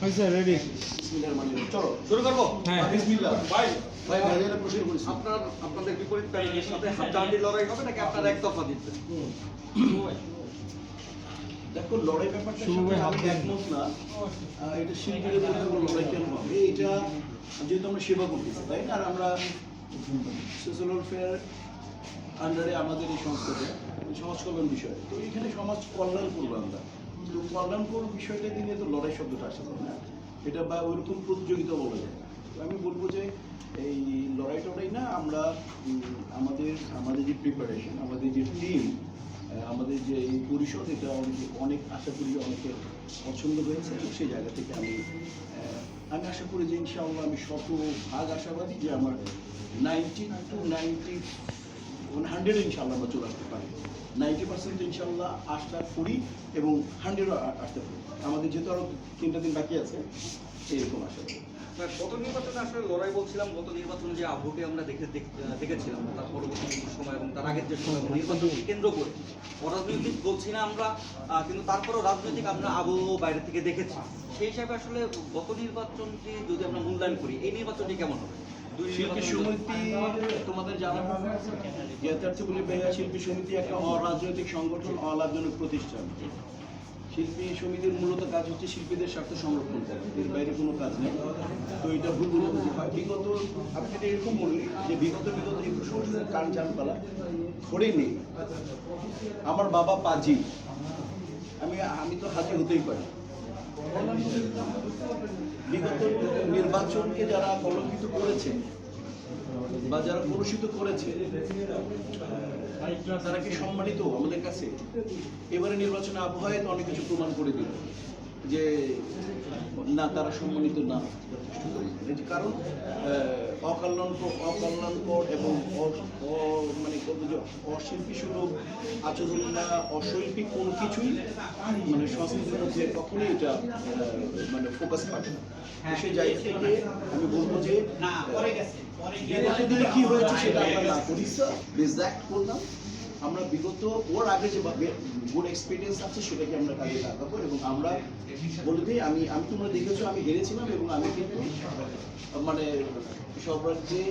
হয়েছে রেডি। চলো শুরু করব হ্যাঁ। বিসমিল্লাহ ভাই ভাই ভাইয়ারা প্রশ্ন করেছি আপনার আপনাদের বিপরীত প্যানেলের সাথে হাড্ডাহাড্ডি লড়াই হবে নাকি আপনারা একতরফা জিতবেন দেখো লড়াই ব্যাপারটা শুভ সাথে হাত আমি একমত না। এটা শিল্পীদের লড়াই কেন হবে? এটা যেহেতু আমরা সেবা করতেছি তাই না? আর আমরা সোশ্যাল ওয়েলফেয়ার আন্ডারে আমাদের এই সংস্থাতে সমাজ কল্যাণ বিষয়। তো এখানে সমাজ কল্যাণ করব আমরা তো কল্যাণকর বিষয়টা নিয়ে তো লড়াই শব্দটা আসে না এটা বা ওইরকম প্রতিযোগিতা বলা যায় না। আমি বলব যে এই লড়াই টড়াই না, আমরা আমাদের আমাদের যে প্রিপারেশন আমাদের যে টিম আমাদের যে এই পরিষদ, এটা অনেক অনেক আশা করি অনেকে পছন্দ হয়েছে সেই জায়গা থেকে আমি আমি আশা করি যে ইনশাআল্লাহ আমি শত ভাগ আশাবাদী যে আমার ninety two ninety one hundred ইনশাল্লাহ আমরা চলে আসতে পারি নাইনটি পার্সেন্ট ইনশাল্লাহ আশা ফুরি এবং হান্ড্রেডও আসতে পারি। আমাদের যেহেতু আরও তিনটা দিন বাকি আছে এরকম না, গত নির্বাচনে আসলে লড়াই বলছিলাম গত নির্বাচনে যে আবহকে আমরা দেখে দেখ- দেখেছিলাম তার পরবর্তী সময় এবং তার আগের যে সময় নির্বাচনকে কেন্দ্র করে। অরাজনৈতিক বলছি না আমরা কিন্তু তারপরেও রাজনৈতিক আমরা আবহ বাইরে থেকে দেখেছি। সেই হিসাবে আসলে গত নির্বাচনটি যদি আমরা মূল্যায়ন করি এই নির্বাচনটি কেমন হবে? শিল্পী সমিতি, তোমাদের জানা জ্ঞাতার্থী বলে শিল্পী সমিতি একটা অরাজনৈতিক সংগঠন অলাভজনক প্রতিষ্ঠান। শিল্পী সমিতির মূলত কাজ হচ্ছে শিল্পীদের স্বার্থ সংরক্ষণ করা। এর বাইরে কোনো কাজ নেই। তো এটা ভুল হয় বিগত, আপনি এরকম বলি যে বিগত বিগত একুশ বছরের কান চানপালা ধরে নেই আমার বাবা পাজি। আমি আমি তো হাজি হতেই পারি। বিগত নির্বাচনকে যারা কলঙ্কিত করেছে বা যারা কলুষিত করেছে, তারা কি সম্মানিত আমাদের কাছে? এবারে নির্বাচনে আবহাওয়ায় অনেক কিছু প্রমাণ করে দিল। যে না তারা সম্মানিত না যথেষ্ট পরিমাণে। কারণ অকল্যাণকর অকল্যাণকর এবং মানে বলব যে অশিল্পী সুলভ আচরণ বা অশৈল্পিক কোনো কিছুই মানে সংস্কৃতির মধ্যে কখনোই এটা মানে ফোকাস পাবে না। সেই জায়গা থেকে আমি বলব যে বিগত দিনে কি হয়েছে সেটা আমরা না করি রিজেক্ট করলাম আমরা বিগত ওর আগে যে গুড এক্সপিরিয়েন্স আছে সেটাকে আমরা কাজে লাগাবো এবং আমরা বলে দিই আমি আমি তোমরা দেখেছ, আমি হেরেছিলাম এবং আমি কিন্তু মানে সর্বাগ্যে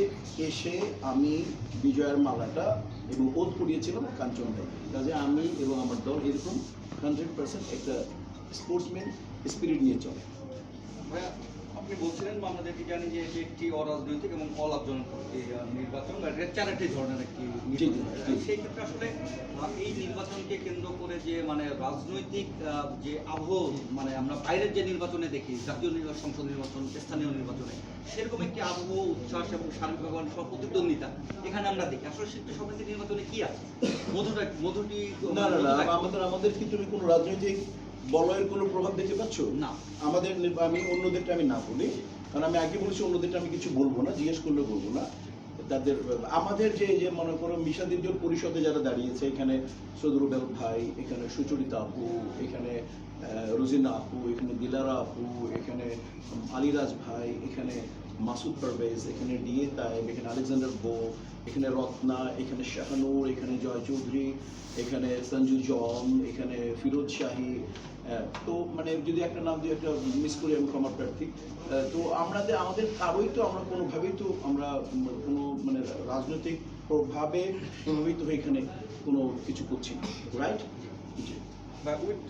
এসে আমি বিজয়ের মালাটা এবং ওত করিয়েছিলাম কাঞ্চন ভাই কাজে আমি এবং আমার দল এরকম হান্ড্রেড পার্সেন্ট একটা স্পোর্টসম্যান স্পিরিট নিয়ে চলে। আপনি বলছিলেন বা আমরা জানি যে এটি একটি অরাজনৈতিক এবং অলাভজনক নির্বাচন বা এটা চ্যারিটি ধরনের একটি। সেই ক্ষেত্রে আসলে এই নির্বাচনকে কেন্দ্র করে যে মানে রাজনৈতিক যে আবহ মানে আমরা বাইরের যে নির্বাচনে দেখি জাতীয় নির্বাচন সংসদ নির্বাচন স্থানীয় নির্বাচনে সেরকম একটি আবহ উচ্ছ্বাস এবং সার্বিক সহ প্রতিদ্বন্দ্বিতা এখানে আমরা দেখি আসলে শিল্পী সমিতি নির্বাচনে কি আছে মধুটা মধুটি না না? আমাদের আমাদের কি তুমি কোনো রাজনৈতিক বলয়ের কোনো প্রভাব দেখতে পাচ্ছ না। আমাদের আমি অন্যদেরটা আমি না বলি কারণ আমি আগে বলেছি অন্যদেরটা আমি কিছু বলব না জিজ্ঞেস করলে বলব না তাদের আমাদের যে যে মনে করো মিশাদির্জন পরিষদে যারা দাঁড়িয়েছে এখানে সদরুবেল ভাই এখানে সুচরিতা আপু এখানে রোজিনা আপু এখানে দিলারা আপু এখানে আলিরাজ ভাই এখানে মাসুদ পারভেজ এখানে ডিএ তাইব এখানে আলেকজান্ডার বো, এখানে রত্না, এখানে শাহানুর, এখানে জয় চৌধুরী, এখানে সঞ্জু জন এখানে ফিরোজ শাহী তো মানে যদি একটা নাম দিয়ে একটা মিস করি আমি ক্ষমা প্রার্থী তো আমাদের আমাদের কারোই তো আমরা কোনোভাবেই তো আমরা কোনো মানে রাজনৈতিক প্রভাবে প্রভাবিত হয়ে এখানে কোনো কিছু করছি রাইট বা উইথ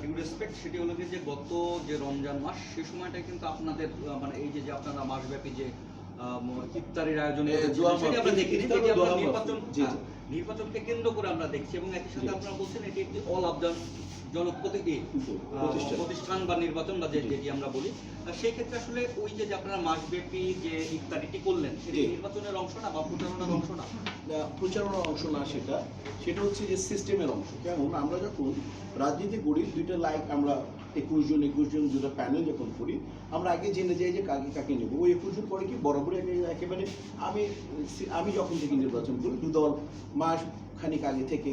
ডিউ রেসপেক্ট সেটি হলো যে গত যে রমজান মাস সে সময়টা কিন্তু আপনাদের মানে এই যে আপনারা মাসব্যাপী যে ইফতারির আয়োজন আমরা দেখিনি নির্বাচন হ্যাঁ। নির্বাচনকে কেন্দ্র করে আমরা দেখছি। এবং একই সাথে আপনারা বলছেন এটি একটি অল জনপ্রতি আহ, প্রতিষ্ঠান। বা নির্বাচন বা যে- যেটি আমরা বলি সেই ক্ষেত্রে আসলে ওই যে আপনারা মাসব্যাপী যে ইফতারিটি করলেন সেটি নির্বাচনের অংশ না বা প্রচারণার অংশ না? প্রচারণার অংশ না সেটা। সেটা হচ্ছে যে সিস্টেমের অংশ। কেমন? আমরা যখন রাজনীতি করি দুইটা লাইক আমরা একুশ জন একুশ জন দুটো প্যানেল যখন করি আমরা আগে জেনে যাই যে কাকে কাকে নেব। ওই একুশ জন পরে কি বরাবরই একে- একেবারে আমি আমি যখন থেকে নির্বাচন করি দু দল মাস খানিক আগে থেকে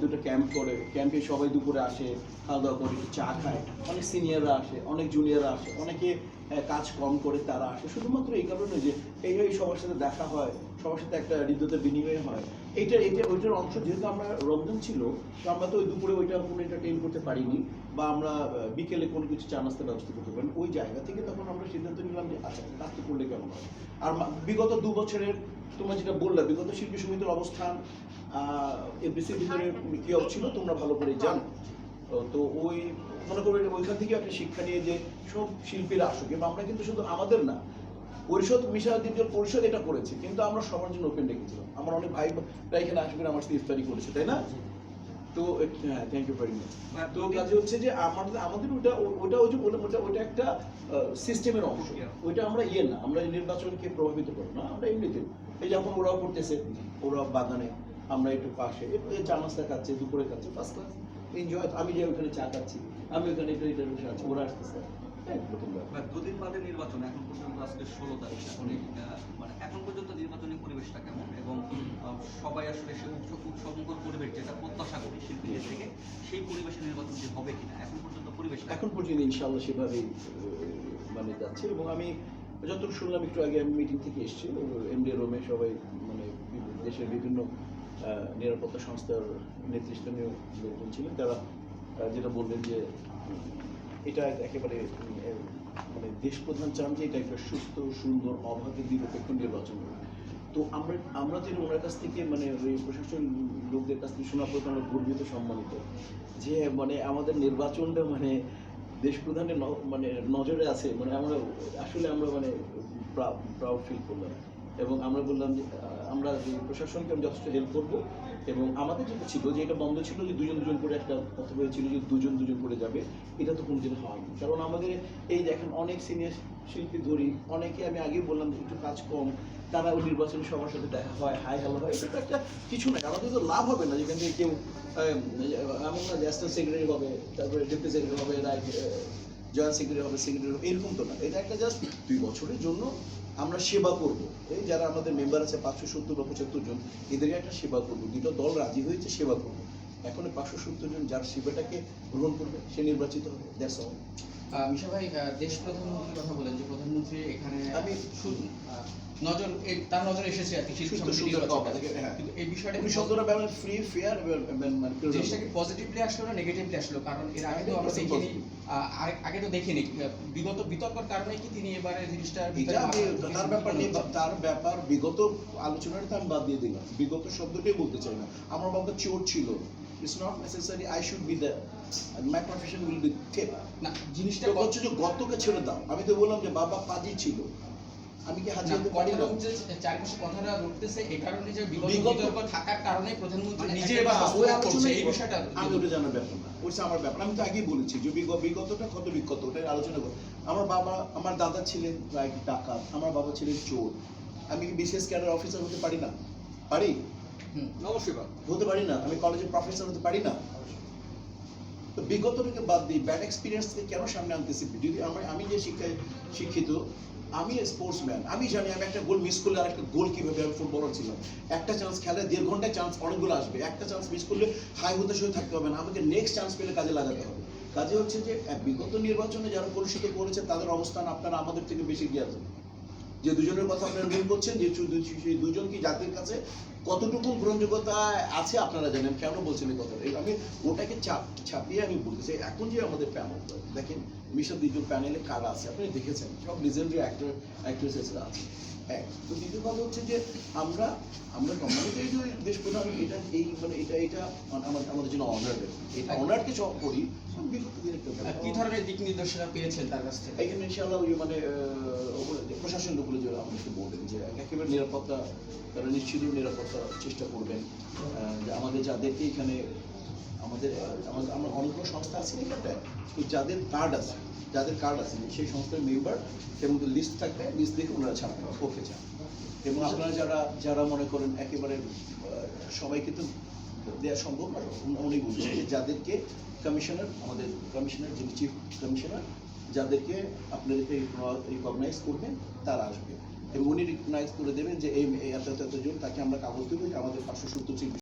দুটো ক্যাম্প করে। ক্যাম্পে সবাই দুপুরে আসে খাওয়া দাওয়া করে চা খায়। অনেক সিনিয়ররা আসে অনেক জুনিয়ররা আসে অনেকে আহ, কাজ কম করে তারা আসে। শুধুমাত্র এই কারণে যে এই সবার সাথে দেখা হয়। সবার সাথে একটা হৃদয়তা বিনিময় হয়। এইটা এটা ওইটার অংশ যেহেতু আমরা রমজান ছিল, তো আমরা তো ওই দুপুরে ওইটা কোনো এন্টারটেইন করতে পারিনি বা আমরা বিকেলে কোনো কিছু চা নাস্তার ব্যবস্থা করতে পারিনি। ওই জায়গা থেকে তখন আমরা সিদ্ধান্ত নিলাম যে আচ্ছা কাজটা করলে কেমন হয়? আর বিগত দু বছরের, তোমরা যেটা বললে, বিগত শিল্পী সমিতির অবস্থান এফবিসির ভিতরে কি ছিল, তোমরা ভালো করে জানো। তো তো ওই, মনে করবেন ওইখান থেকে একটা শিক্ষা নিয়ে যে সব শিল্পীরা আসুক, এবং আমরা কিন্তু শুধু আমাদের না পরিষদ মিশা দ্বিতীয় পরিষদ এটা করেছে কিন্তু আমরা সবার জন্য ওপেন রেখেছিলাম। আমার অনেক ভাই এখানে আসবেন আমার সাথে ইফতারি করেছে তাই না? তো হ্যাঁ থ্যাংক ইউ ভেরি মাচ তো কাজে হচ্ছে যে আমাদের আমাদের ওটা ওটা ওই যে বললাম ওটা ওটা একটা সিস্টেমের অংশ। ওইটা আমরা ইয়ে না আমরা নির্বাচনকে প্রভাবিত করি না আমরা এমনিতে। এই যখন ওরাও করতেছে ওরা বাগানে আমরা একটু পাশে চা নাস্তা খাচ্ছে দুপুরে খাচ্ছে ফার্স্ট ক্লাস এনজয় আমি যে ওখানে চা খাচ্ছি আমি ওখানে এটা এটা আছি ওরা আসতেছে। হ্যাঁ দুদিন বাদে নির্বাচন এখন পর্যন্ত আজকে ষোলো তারিখ। এখন মানে এখন পর্যন্ত নির্বাচনী পরিবেশটা কেমন? এবং সবাই আসলে সে উৎসব উৎসবমুখর পরিবেশ যেটা প্রত্যাশা করি শিল্পীদের থেকে সেই পরিবেশে নির্বাচনটি হবে কিনা? এখন পর্যন্ত পরিবেশ এখন পর্যন্ত ইনশাআল্লাহ সেভাবেই মানে যাচ্ছে। এবং আমি যতটুকু শুনলাম একটু আগে আমি মিটিং থেকে এসেছি এমডি রোমে সবাই মানে দেশের বিভিন্ন নিরাপত্তা সংস্থার নেতৃস্থানীয় লোকজন ছিলেন। তারা যেটা বললেন যে এটা একেবারে মানে দেশ প্রধান চান যে এটা একটা সুস্থ, সুন্দর, অবাধ, নিরপেক্ষ নির্বাচন হোক। তো আমরা আমরা যেন ওনার কাছ থেকে মানে ওই প্রশাসন লোকদের কাছ থেকে শোনার পর আমরা গর্বিত, সম্মানিত যে মানে আমাদের নির্বাচনটা মানে দেশ প্রধানের মানে নজরে আছে মানে আমরা, আসলে আমরা মানে প্রাউড ফিল করলাম এবং আমরা বললাম যে আমরা প্রশাসনকে আমি যথেষ্ট হেল্প করব এবং আমাদের যেটা ছিল, যে এটা বন্ধ ছিল যে দুজন দুজন করে একটা কথা হয়েছিল যে দুজন দুজন করে যাবে, এটা তো কোনো দিন হয়নি। কারণ আমাদের এই দেখেন অনেক সিনিয়র শিল্পী ধরি, অনেকে আমি আগেই বললাম যে একটু কাজ কম, তারা ওই নির্বাচনী সবার সাথে দেখা হয়, হাই হ্যালো হয় এটা তো একটা কিছু নাই আমাদের তো লাভ হবে না যেখান থেকে কেউ এমন না অ্যাসিস্ট্যান্ট সেক্রেটারি হবে, তারপরে ডেপুটি সেক্রেটারি হবে জয়েন্ট সেক্রেটারি হবে সেক্রেটারি হবে, এরকম তো না। এটা একটা জাস্ট দুই বছরের জন্য আমরা সেবা করব। এই যারা আমাদের মেম্বার আছে পাঁচশো সত্তর বা পঁচাত্তর জন এদেরকে একটা সেবা করব। দুটো দল রাজি হয়েছে সেবা করব। এখন পাঁচশো সত্তর জন যার সেবাটাকে গ্রহণ করবে সে নির্বাচিত হবে। দ্যাটস অল মিশা ভাই দেশ প্রধানমন্ত্রীর কথা বলেন যে প্রধানমন্ত্রী এখানে আমি- নজর তার নজরে এসেছে আর কি হ্যাঁ। কিন্তু এই বিষয়টা উনি শব্দটা ফ্রি ফেয়ার কি পজিটিভলি আসলো না নেগেটিভলি আসলো? কারণ এর আগে তো আমরা দেখিনি। আগে তো দেখিনি। বিগত বিতর্কের কারণে কি তিনি এবারে জিনিসটা তার ব্যাপার নিয়ে তার ব্যাপার বিগত আলোচনাটা আমি বাদ দিয়ে দিলাম। বিগত শব্দটাই বলতে চাই না। আমার বাবা চোর ছিল। It's not necessary I should be the my profession will be না জিনিসটা হচ্ছে যে গতকে ছেড়ে দাও। আমি তো বললাম যে বাবা পাজি ছিল। আমি কি হাজির হতে পারি না? হচ্ছে চারিপাশে কথাটা উঠতেছে এই কারণে যে বিগত বিগত- থাকার কারণে প্রধানমন্ত্রী মানে নিজে এবার ওই হস্তক্ষেপ করছে এই বিষয়টা আমি ওটা জানার ব্যাপার না। ওইটা আমার ব্যাপার। আমি তো আগেই বলেছি যে বিগ- বিগতটা কত বিগত ওটাই আলোচনা করো আমার বাবা আমার দাদা ছিলেন প্রায় ডাকাত আমার বাবা ছিলেন চোর। আমি কি বিশেষ ক্যাডার অফিসার হতে পারি না? পারি? হুম। অবশ্যই হতে পারি না? আমি কলেজের প্রফেসর হতে পারি না? তো বিগতটাকে বাদ দিই ব্যাড এক্সপিরিয়েন্সকে কেন সামনে আনতেছি? যদি আমি আমি যে শিক্ষায় শিক্ষিত আমি স্পোর্টস ম্যান আমি জানি আমি একটা গোল মিস করলে আর একটা গোল কীভাবে আমি ফুটবলার ছিলাম। একটা চান্স খেলে দেড় ঘন্টায় চান্স অনেকগুলো আসবে। একটা চান্স মিস করলে হাই হতে হয়ে থাকতে হবে না। আমাকে নেক্সট চান্স পেলে কাজে লাগাতে হবে। কাজে হচ্ছে যে বিগত নির্বাচনে যারা পরিচিত করেছে, তাদের অবস্থান আপনারা আমাদের থেকে বেশি আছেন যে দুজনের কথা আপনারা মিল করছেন, যে দুজন কি জাতির কাছে কতটুকু গ্রহণযোগ্যতা আছে আপনারা জানেন কেন বলছেন এই কথা আমি ওটাকে চাপ ছাপিয়ে আমি বলতেছি এখন যে আমাদের প্যানেল দেখেন মিশন দ্বিতীয় প্যানেলে কারা আছে? আপনি দেখেছেন সব লিজেন্ডারি অ্যাক্টর অ্যাক্ট্রেসেসরা আছে। এক তো দ্বিতীয় কথা হচ্ছে যে আমরা আমরা সম্মানিত যে দেশ প্রধান এটা এই মানে এটা এটা আমাদের আমাদের জন্য অনার এটা অনারকে সব করি। কি ধরনের দিক নির্দেশনা পেয়েছেন তার কাছ থেকে? এখানে ইনশাআল্লাহ মানে প্রশাসন উপরে যে আমাদেরকে বলবেন যে একেবারে নিরাপত্তা, তারা নিশ্চিত নিরাপত্তা চেষ্টা করবেন। যে আমাদের যাদেরকে এখানে আমাদের আমাদের, আমার অনেকগুলো সংস্থা আছে এখানটায়, তো যাদের কার্ড আছে, যাদের কার্ড আছে, সেই সংস্থার মেম্বার এবং লিস্ট থাকবে লিস্ট দেখে ওনারা ছাড়বেন, ওকে চান এবং আপনারা যারা যারা মনে করেন একেবারে সবাইকে তো দেওয়া সম্ভব না উনি- বলছেন যাদেরকে কমিশনার আমাদের কমিশনার যিনি চিফ কমিশনার যাদেরকে আপনাদেরকে রিকগনাইজ করবে, তারা আসবে। এবং উনি রিকগনাইজ করে দেবেন যে এই এত এত এত জন, তাকে আমরা কাগজ দেবো যে আমাদের পাঁচশো সত্তর